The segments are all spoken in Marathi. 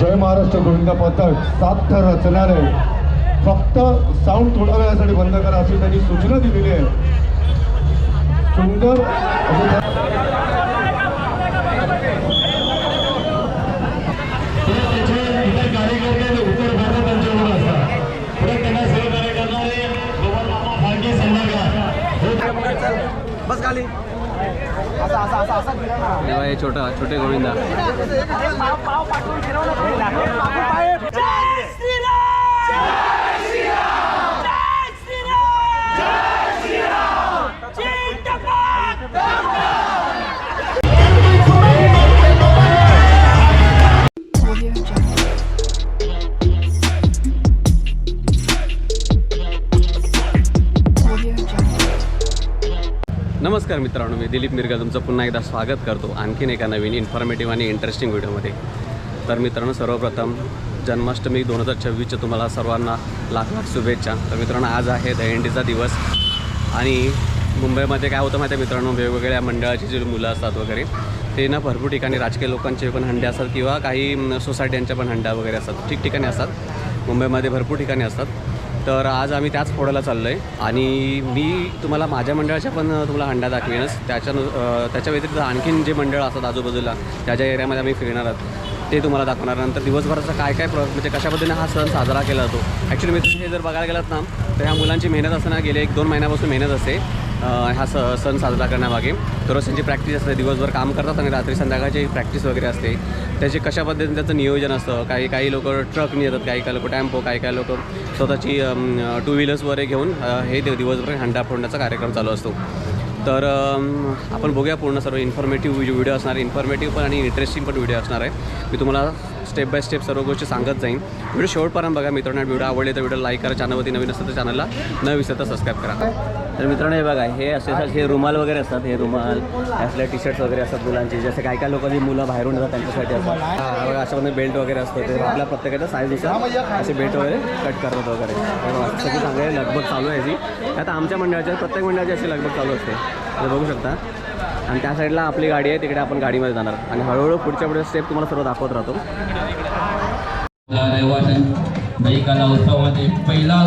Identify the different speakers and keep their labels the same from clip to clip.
Speaker 1: जय महाराष्ट्र गोविंदा पथक सात थर रचणार. आहे फक्त साऊंड थोड्या वेळासाठी बंद करा अशी त्यांनी सूचना दिलेली आहे. सुंदर.
Speaker 2: बस खाली असा असा असा असा फिरा ना
Speaker 3: तेव्हा हे छोटा छोटे गोविंदा
Speaker 2: श्रीराम
Speaker 3: नमस्कार मित्रांनो मी दिलीप मिरगा तुमचं पुन्हा एकदा स्वागत करतो आणखीन एका नवीन इन्फॉर्मेटिव्ह आणि इंटरेस्टिंग व्हिडिओमध्ये तर मित्रांनो सर्वप्रथम जन्माष्टमी दोन हजार छव्वीसच्या तुम्हाला सर्वांना लाख लाख शुभेच्छा. तर मित्रांनो आज आहे दहीहंडीचा दिवस आणि मुंबईमध्ये काय होतं माहिती आहे मित्रांनो वेगवेगळ्या मंडळाची जी मुलं असतात वगैरे ते ना भरपूर ठिकाणी राजकीय लोकांचे पण हंडे असतात किंवा काही सोसायट्यांच्या पण हंड्या वगैरे असतात. ठिकठिकाणी असतात. मुंबईमध्ये भरपूर ठिकाणी असतात. तर आज आम्ही त्याच फोडायला चाललो आहे आणि मी तुम्हाला माझ्या मंडळाच्या पण तुम्हाला हंडा दाखवेनच. त्याच्या त्याच्या व्यतिरिक्त आणखीन जे मंडळ असतात आजूबाजूला ज्या ज्या एरियामध्ये आम्ही फिरणार आहोत ते तुम्हाला दाखवणार. नंतर दिवसभराचा काय काय प्र म्हणजे कशा पद्धतीने हा सण साजरा केला जातो. ॲक्च्युली मी हे जर बघायला गेलात ना तर ह्या मुलांची मेहनत असताना गेले एक दोन महिन्यापासून मेहनत असते. हा स सण साजरा करण्यामागे दररोज त्यांची प्रॅक्टिस असते दिवसभर काम करतात आणि रात्री संध्याकाळची प्रॅक्टिस वगैरे असते त्याचे कशा पद्धतीने त्याचं नियोजन असतं? काही काही लोक ट्रकने येतात काही काही लोक टॅम्पो काही काही लोक स्वतःची टू व्हीलर्स वगैरे घेऊन हे दिवसभर हंडा फोडण्याचा कार्यक्रम चालू असतो. तर आपण बघूया पूर्ण सर्व इन्फॉर्मेटिव्ह व्हिडिओ असणार इन्फॉर्मेटिव्ह पण आणि इंटरेस्टिंग पण व्हिडिओ असणार आहे. मी तुम्हाला स्टेप बाय स्टेप सर्व गोष्टी सांगत जाईन. व्हिडिओ शेवटपर्यंत बघा मित्रांनो. व्हिडिओ आवडले तर व्हिडिओ लाईक करा. चॅनलवरती नवीन असतं तर चॅनलला न विसरता सबस्क्राईब करा. तर मित्रांनो हे बघा हे असे हे रुमाल वगैरे असतात. हे रुमाल असल्या टी शर्ट्स वगैरे असतात मुलांचे. जसे काही काही लोकांची मुलं बाहेरून येतात त्यांच्यासाठी असतात. हा, बघा बेल्ट वगैरे असतो ते. आपल्या प्रत्येकाच्या साईजनुसार असे बेल्ट वगैरे कट करतात वगैरे. सगळी चांगली लगभग चालू आहे जी आता आमच्या मंडळाच्या प्रत्येक मंडळाची अशी लगभग चालू असते. बघू शकता. आणि त्या साईडला आपली गाडी आहे तिकडे आपण गाडीमध्ये जाणार. आणि हळूहळू पुढच्या पुढे स्टेप तुम्हाला सर्व दाखवत राहतो.
Speaker 4: रहिवासी दही कला उत्सवामध्ये पहिला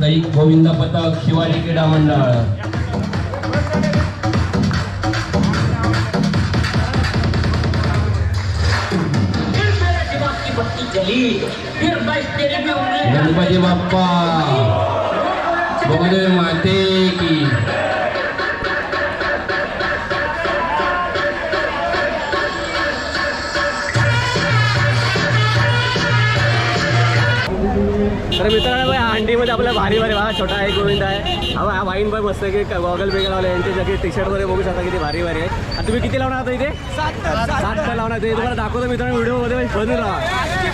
Speaker 4: दही गोविंद पथक शिवाजी क्रीडा मंडळ. गणपती बाप्पा. बघू माते की.
Speaker 3: बघा आपल्या भारी भारी बघा छोटा आहे गोविंद आहे. हा हा वाईन बाय मस्त की गॉगल बिगल लावले यांचे सगळे टी शर्ट वगैरे बघू शकता किती भारी भारी आहे. आणि तुम्ही किती लावणार आता इथे? सात तर लावणार ते तुम्हाला दाखवतो मित्रांनो व्हिडिओमध्ये बनून राहा.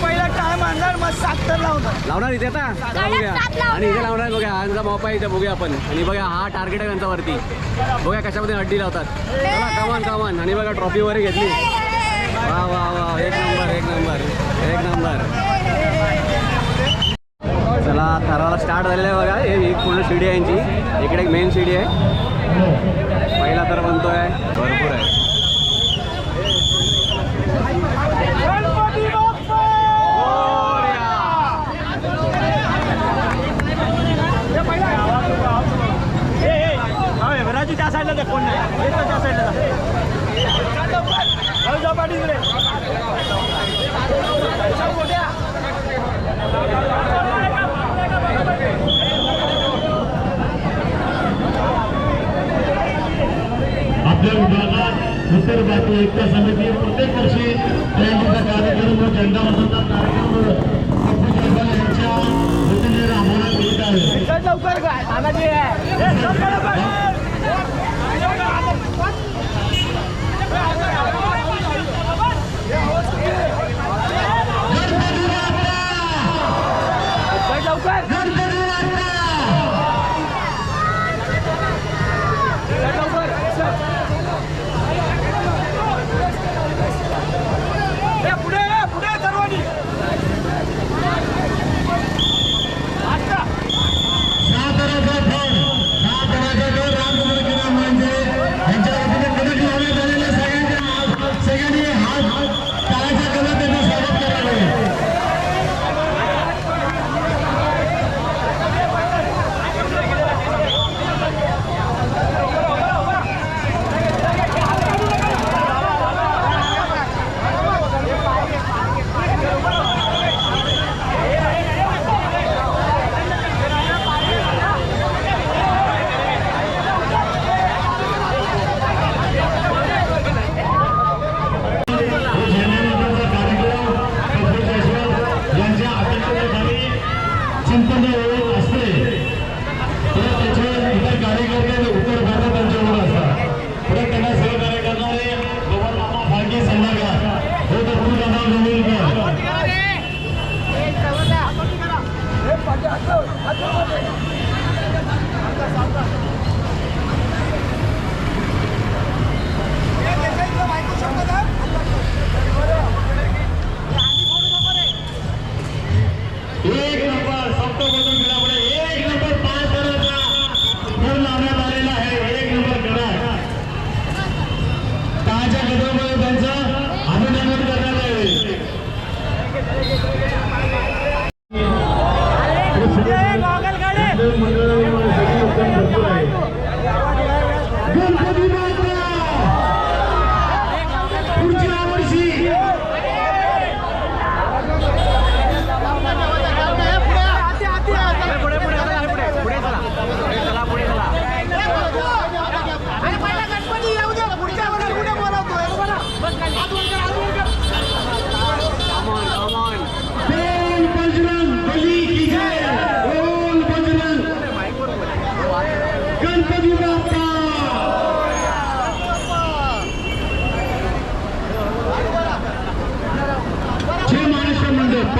Speaker 2: पहिला टाइम आणणार मग सात तर लावणार.
Speaker 3: लावणार इथे आता? बघूया. आणि इथे लावणार बघा यांचा मोपा आहे इथे बघूया आपण. आणि बघा हा टार्गेट आहे त्यांचा वरती बघा कशामध्ये हड्डी लावतात. चला कमान कमान आणि बघा ट्रॉफी वगैरे घेतली. वा वा वा. एक नंबर एक नंबर एक नंबर चला थराला स्टार्ट झालेलं आहे बघा ही पूर्ण शिडी आहे यांची इकडे एक मेन शिडी आहे पहिला तर बनतोय भरपूर आहे
Speaker 2: गणपती बाप्पा ए, ए, त्या साईडला जा कोण नाही त्या साईडला जा
Speaker 5: आपल्या विभागात उत्तर भारतीय एकता समिती प्रत्येक वर्षी त्यांचा कार्यक्रम व झेंडा वंदनचा कार्यक्रम यांच्या वतीने राबवण्यात येत आहे.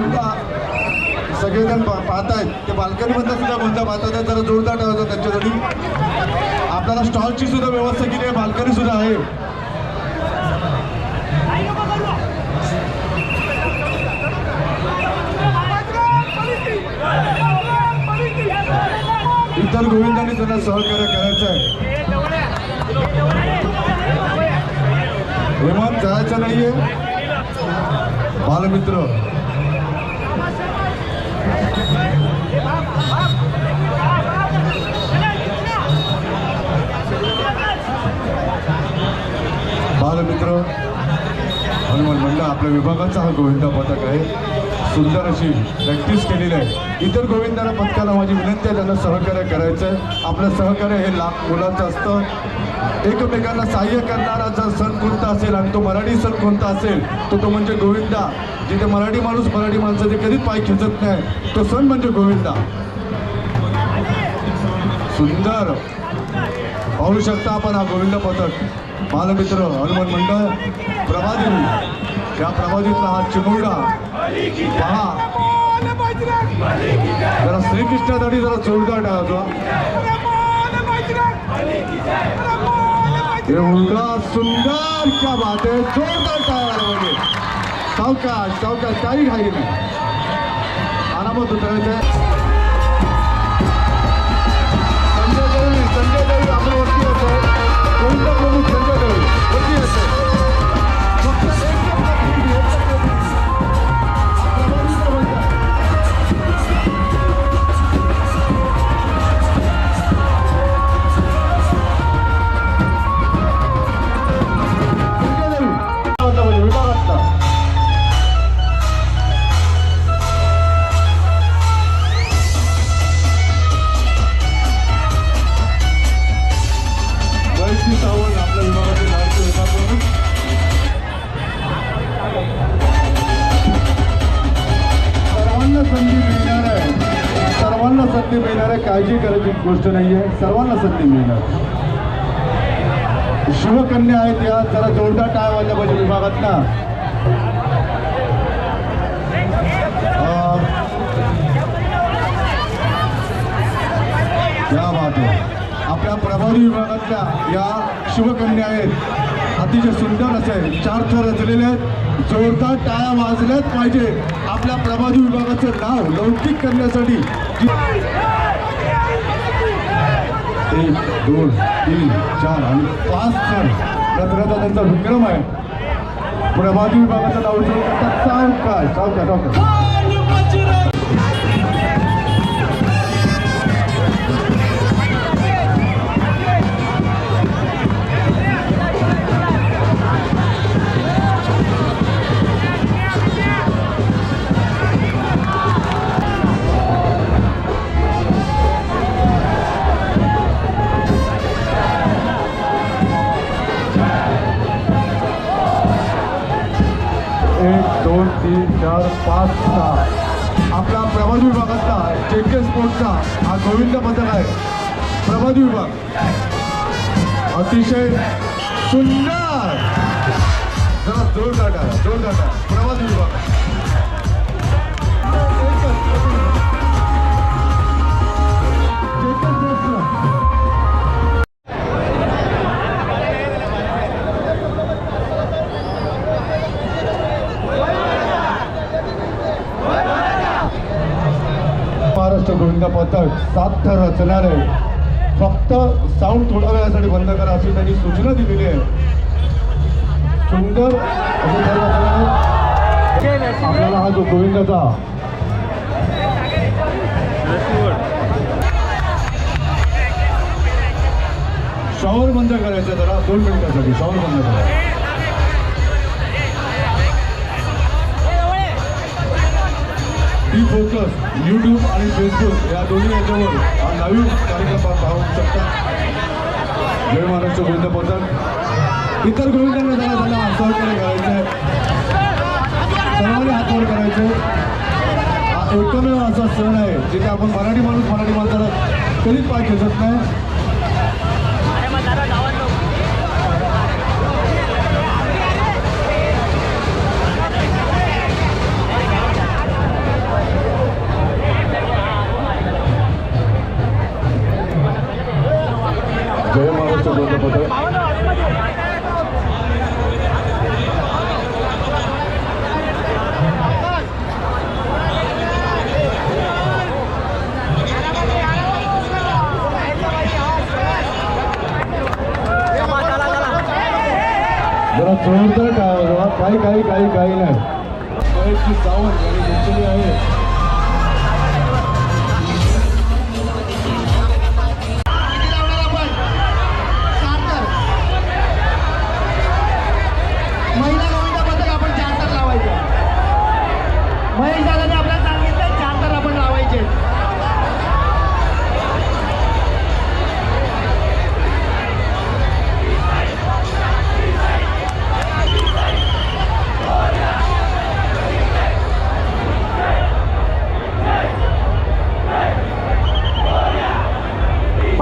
Speaker 1: हा सगळेजण पा- आहेत ते बाल्कनीमधला सुद्धा गोविंदा पाहतात जरा जोरदार ठेवायचा त्यांच्यासाठी. आपल्याला स्टॉलची सुद्धा व्यवस्था केली आहे बाल्कनी सुद्धा आहे. इतर गोविंदांनी त्यांना सहकार्य करायचं आहे. विमान जायचं नाहीये. बालमित्र बालमित्र हनुमान मंडळ आपल्या विभागाचा हा गोविंदा पथक आहे. सुंदर अशी प्रॅक्टिस केलेली आहे. इतर गोविंदाला पथकाला माझी विनंती आहे त्यांना सहकार्य करायचं आहे आपलं सहकार्य हे लाख मुलांचं असतं. एकमेकांना सहाय्य करणारा जर सण कोणता असेल आणि तो मराठी सण कोणता असेल तर तो म्हणजे गोविंदा. जिथे मराठी माणूस मराठी माणसाचे कधीच पाय खेचत नाही तो सण म्हणजे गोविंदा. सुंदर. पाहू शकता आपण हा गोविंद पथक. बालमित्र हनुमान मंडळ प्रभादेवी या प्रभादेवीतला हा चिमुरडा पहा. जरा श्रीकृष्णासाठी जरा जोरदार टाळतो हे मुलगा सुंदर क्या बात आहे जोरदार टाळा म्हणजे सावकाश सावकाश काही घाई नाही. आरामात उतरायचं गोष्ट नाही आहे सर्वांना संधी मिळणार. शिवकन्या आहेत या. जरा जोरदार टाळ वाजल्या पाहिजे विभागात ना क्या बात आपल्या प्रभारी विभागातल्या या शिवकन्या आहेत. अतिशय सुंदर असे चार थर रचलेले आहेत. जोरदार टाळ्या वाजल्याच पाहिजे. आपल्या प्रभारी विभागाचं नाव लौकिक करण्यासाठी. जी- एक दोन तीन चार आणि पाच चार रचण्याचा त्यांचा विक्रम आहे. प्रभारी विभागाचं नाव उचलून करतात सावकाश सावकाश सावकाश एक तीन चार पाच सहा. आपला प्रभाजी विभागातला जेके स्पोर्टचा हा गोविंद पथक आहे. प्रभाजी विभाग. अतिशय सुंदर. जरा जोर काढा जोर काढा प्रभाजी विभाग. गोविंद पथक सात रचणार आहे. फक्त साऊंड थोड्या वेळासाठी बंद करा अशी त्यांनी सूचना दिलेली आहे. सुंदर आपल्याला हा जो गोविंदाचा शॉवर बंद करायचा जरा दोन मिनिटासाठी शॉवर बंद करा. ई फोकस यूट्यूब आणि फेसबुक या दोन्ही याच्यावर हा नवीन कार्यक्रम पाहू शकता जय महाराष्ट्र गोविंद पथक इतर गोविंदांना जरा त्यांना सहकार्य करायचं आहे. सर्वांनी हातवर करायचं हा एकमेव असा सण आहे जिथे आपण मराठी माणूस मराठी माणसाला कधीच पाय खेचत नाही. बघा काही काही काही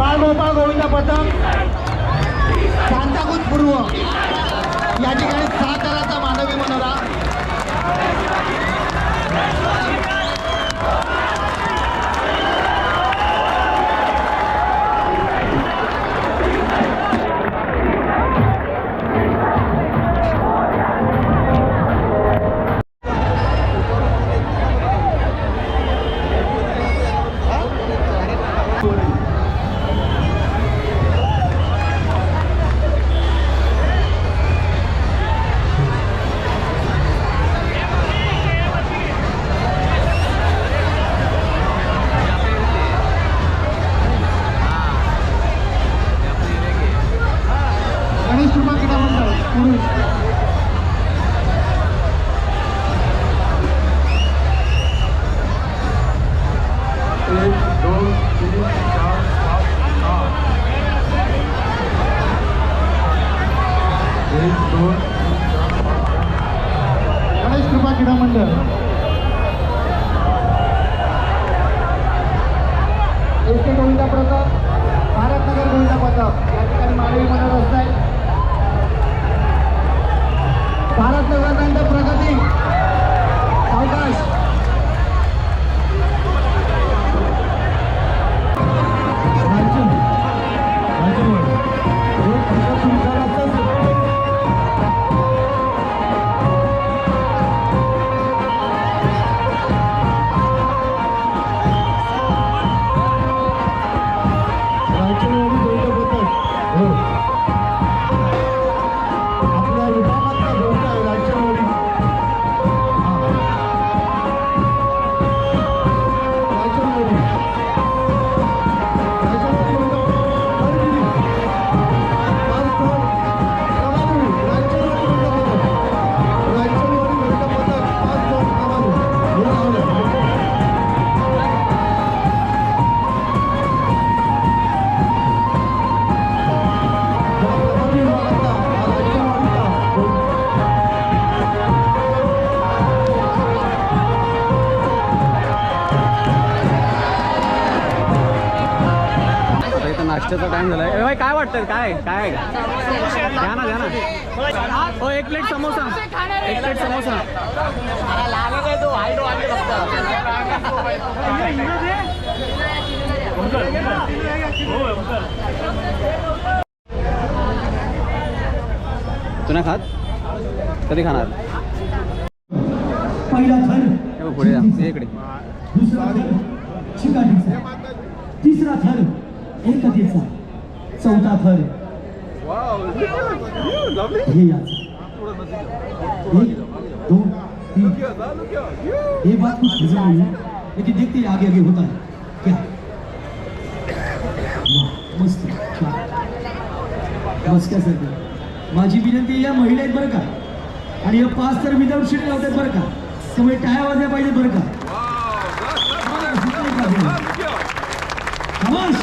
Speaker 6: बाळगोपाळ गोविंदा पथक. सांताकूत पूर्व. या ठिकाणी सहा तराचा मानवी मनोरा.
Speaker 3: काय काय? द्या ना द्या ना. हो एक प्लेट समोसा. एक प्लेट समोसा. तू नाही खात? कधी खाणार?
Speaker 7: पहिला थर
Speaker 3: बघ, पुढे ये इकडे.
Speaker 7: थर तिसरा थर एकतेचा चौथा थर. हे याचा एक दो तीन. ये बात कुछ हजम नहीं है लेकिन देखते ही आगे आगे होता है. क्या? मस्त. छान. बस काय सर? माझी विनंती या महिला आहेत बरं का? आणि या पाच तर विदाऊट शीट लावतात बरं का? त्यामुळे टाळ्या वाजल्या पाहिजे बरं का? खामोश.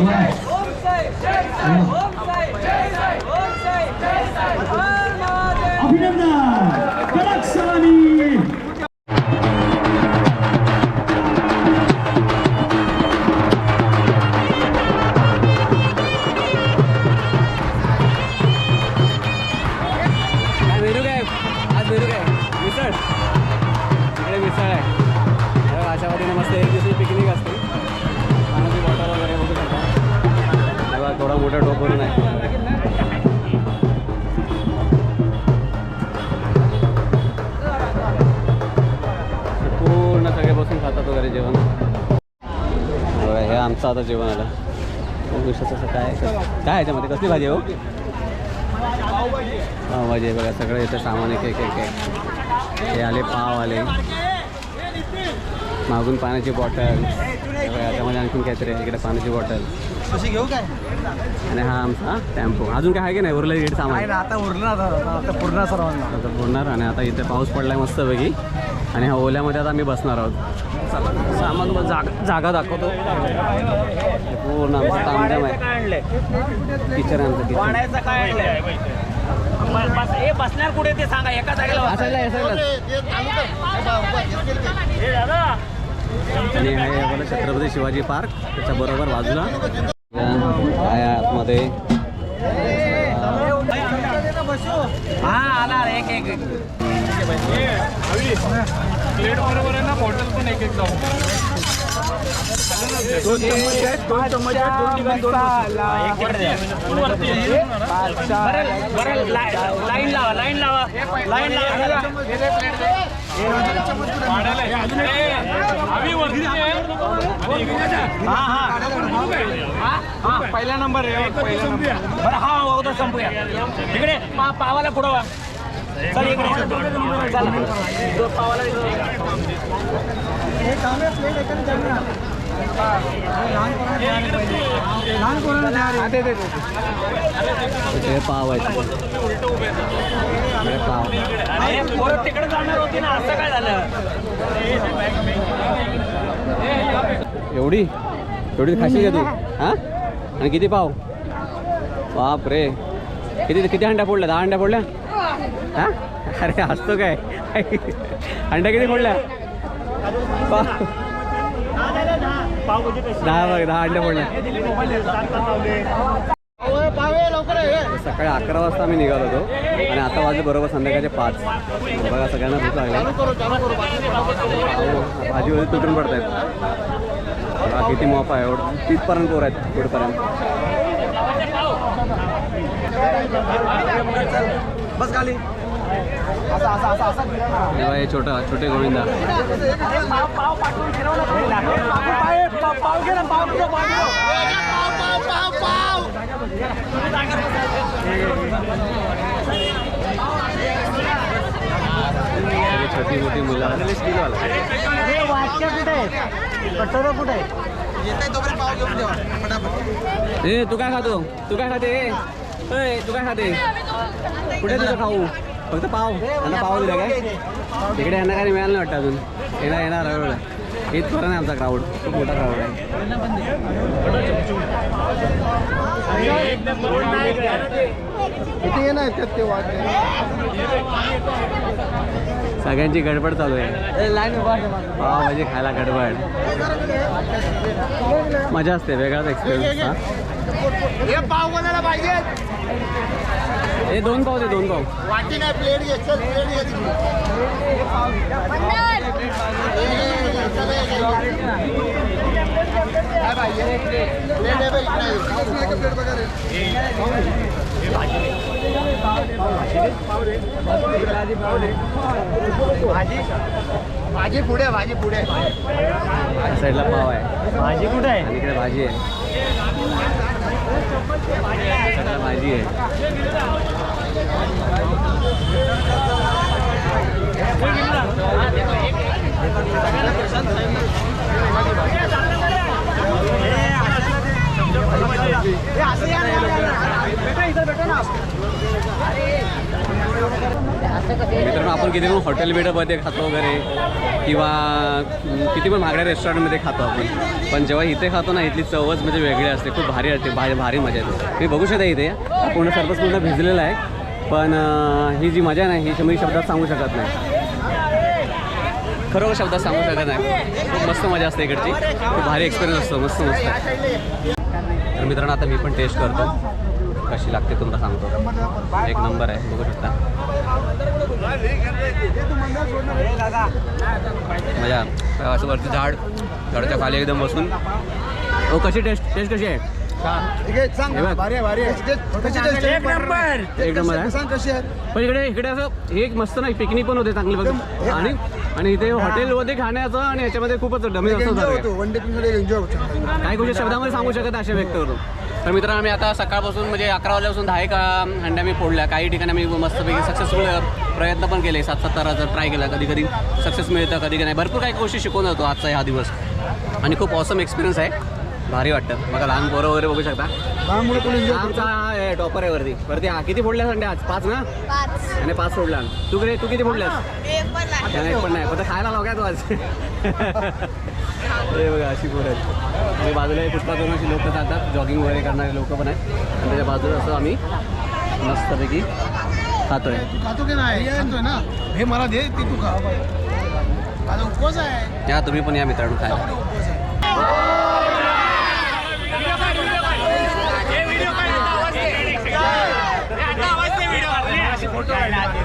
Speaker 3: うまい。वगैरे जेवण? बघा, हे आमचं आता जेवण आलं. असं काय काय आहे याच्यामध्ये कसली भाजी आहे हो? पावभाजी आहे बघा सगळं इथं सामान एक एक हे आले पाव आले मागून पाण्याची बॉटल. बघा त्यामध्ये आणखीन काहीतरी आहे. इकडे पाण्याची बॉटल.
Speaker 6: कशी घेऊ काय?
Speaker 3: आणि हा आमचा टेम्पो. अजून काय आहे की नाही? उरलं इकडे सामान.
Speaker 6: आता उरलं आता पूर्ण सर्वांना.
Speaker 3: आता पुरणार आणि आता इथे पाऊस पडलाय मस्तपैकी. आणि ह्या ओल्यामध्ये आता आम्ही बसणार आहोत. चला सामान बघ, जागा जागा दाखवतो. हे पूर्ण आमचं तामजाम आहे. किचन आहे आमचं किचन
Speaker 2: काय हे बसणार कुठे ते सांगा एका जागेला.
Speaker 3: असायला
Speaker 2: हे
Speaker 3: आणि आहे आपलं छत्रपती शिवाजी पार्क त्याच्या बरोबर बाजूला. काय आतमध्ये?
Speaker 2: हा आला एक एक एक. दोन चम्मच आहेत, दोन चम्मच आहेत, दोन ठिकाणी दोन वस्तू. एक. बरं, बरं, ला- लाईन लावा लाईन लावा. लाईन लावा. हा हा हा. पहिला नंबर आहे पहिला नंबर. बरं हा अगोदर संपूया. तिकडे पावाला पुढं वा चल इकडे चला. दो पावाला
Speaker 3: इथे पाव आहे
Speaker 2: तिकडे जाणार होती ना असं काय झालं?
Speaker 3: एवढी? एवढी खाशील का तू? हां? आणि किती पाव? बाप रे किती किती अंड्या फोडल्या? दहा अंड्या फोडल्या? हां? अरे असतो काय? अंड्या किती फोडल्या दहा बघ दहा अंड्या फोडल्या सकाळी अकरा वाजता आम्ही निघालो होतो. आणि आता वाजले बरोबर संध्याकाळचे पाच. बघा सगळ्यांना भूक लागला. भाजी वगैरे तुटून पडत आहेत. बघा किती मोफा आहे. एवढं तिथपर्यंत पोर आहेत पुढपर्यंत.
Speaker 6: बस खाली.
Speaker 3: हे छोटा छोटे गोविंदा. छोटी मोठी मुलं.
Speaker 2: कुठे कुठे
Speaker 3: ए तू काय खातो? तू काय खाते? ए तू काय खाते कुठे आहे तुझं खाऊ फक्त पाव यांना पाव दिला काय तिकडे यांना काही मिळालं नाही वाटतं अजून येणार येणार हळूहळू इथपर्यंत आहे आमचा क्राऊड खूप मोठा क्राऊड आहे
Speaker 6: इथे ये ना त्यात ते वाट
Speaker 3: सगळ्यांची गडबड चालू आहे पावभाजी खायला गडबड मजा असते वेगळाच एक्सपिरियन्स हा
Speaker 6: हे पाव कोणाला पाहिजे?
Speaker 3: हे दोन पाव दे दोन पाव.
Speaker 6: वाटी नाही प्लेट घे चल प्लेट. भाजी? भाजी पुढे भाजी पुढे.
Speaker 3: साईडला पाव आहे.
Speaker 2: भाजी कुठे आहे?
Speaker 3: आणि इकडे भाजी आहे. भाजी आहे मित्रांनो आपण किती पण हॉटेल बिटमध्ये खातो वगैरे किंवा किती पण महागड्या रेस्टॉरंटमध्ये खातो आपण पण जेव्हा इथे खातो ना इथली चवच म्हणजे वेगळी असते खूप भारी असते भारी भारी मजा येते. मी बघू शकता इथे पूर्ण सर्वच पूर्ण भिजलेलं आहे पण ही जी मजा नाही ही मी शब्दात सांगू शकत नाही. खरोखर शब्दात सांगू शकत नाही. खूप मस्त मजा असते इकडची. खूप भारी एक्सपिरियन्स असतो मस्त मस्त. तर मित्रांनो आता मी पण टेस्ट करतो. कशी लागते तुम्हाला सांगतो. एक नंबर आहे बघू शकता. मजा. असं वरती झाड झाडाच्या खाली एकदम बसून. हो कशी टेस्ट टेस्ट कशी आहे
Speaker 2: एक नंबर
Speaker 3: एक नंबर आहे. पण इकडे इकडे असं एक मस्त नाही पिकनिक पण होते चांगली बघ. आणि आणि इथे हॉटेलमध्ये खाण्याचं आणि याच्यामध्ये खूपच डमी असं
Speaker 6: एन्जॉय
Speaker 3: झालं
Speaker 6: होतो वन डे पिकनिक एन्जॉय होतो.
Speaker 3: काही गोष्टी शब्दामध्ये सांगू शकत अशा व्यक्त करून तर मित्रांनो मी आता सकाळपासून म्हणजे अकरा वाजल्यापासून दहा एक हंड्या मी फोडल्या. काही ठिकाणी मी मस्तपैकी सक्सेसफुल प्रयत्न पण केले. सात सात ताराचा ट्राय केला. कधी कधी सक्सेस मिळतं कधी कधी नाही. भरपूर काही गोष्टी शिकवून जातो आजचा हा दिवस. आणि खूप ऑसम एक्सपिरियन्स आहे. भारी वाटतं. बघा लहान पोरं वगैरे बघू शकता.
Speaker 6: लहान मुलं कोणी
Speaker 3: हा आमचा टॉपर आहे वरती. वरती हा. किती फोडल्या संडे आज? पाच ना?
Speaker 8: पाच.
Speaker 3: आणि पाच फोडल्या तू किती तू किती फोडल्यास
Speaker 8: एक पण नाही.
Speaker 3: फक्त खायला लाव काय तू आज? हे बघा अशी पोरं आहेत. म्हणजे बाजूला फुटपाथवरून अशी लोक चालतात जॉगिंग वगैरे करणारे लोक पण आहेत. आणि त्याच्या बाजूला असं आम्ही मस्तपैकी खातोय.
Speaker 6: खातो की नाही? ना? हे मला दे ते तू खा. माझा उपवास आहे.
Speaker 3: या तुम्ही पण या मित्रांनो खायला.
Speaker 1: कृपया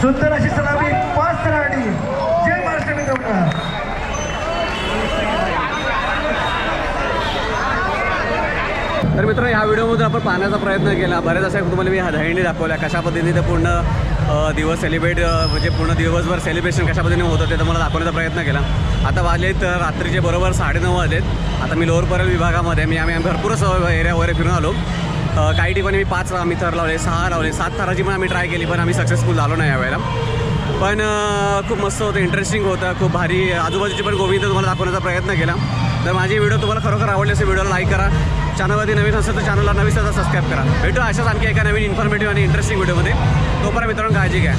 Speaker 6: सुंदर अशी सलामी पाच तराडी जय महाराष्ट्र मित्रांनो
Speaker 3: तर मित्र ह्या व्हिडिओमध्ये आपण पाहण्याचा प्रयत्न केला. बऱ्याच अशा तुम्हाला मी दहीणी दाखवल्या. कशा पद्धतीने ते पूर्ण दिवस सेलिब्रेट म्हणजे पूर्ण दिवसभर सेलिब्रेशन कशा पद्धतीने होतं ते तुम्हाला दाखवण्याचा प्रयत्न केला. आता वाजले तर रात्रीचे बरोबर साडेनऊ वाजलेत. आता मी लोअर परल विभागामध्ये मी आम्ही भरपूरच एरिया वगैरे फिरून आलो. काही ठिकाणी मी पाच आम्ही थर लावले सहा लावले सात थराची पण आम्ही ट्राय केली पण आम्ही सक्सेसफुल झालो नाही यावेळेला. पण खूप मस्त होतं इंटरेस्टिंग होतं खूप भारी आजूबाजूची पण गोविंद तुम्हाला दाखवण्याचा प्रयत्न केला. तर माझे व्हिडिओ तुम्हाला खरोखर आवडले असे व्हिडिओला लाईक करा. चॅनलवरती नवीन असेल तर चॅनलला नवीन सबस्क्राईब करा. भेटू अशाच आणखी एका नवीन इन्फॉर्मेटिव्ह आणि इंटरेस्टिंग व्हिडिओमध्ये तोपर्यंत मित्रांनो काळजी घ्या.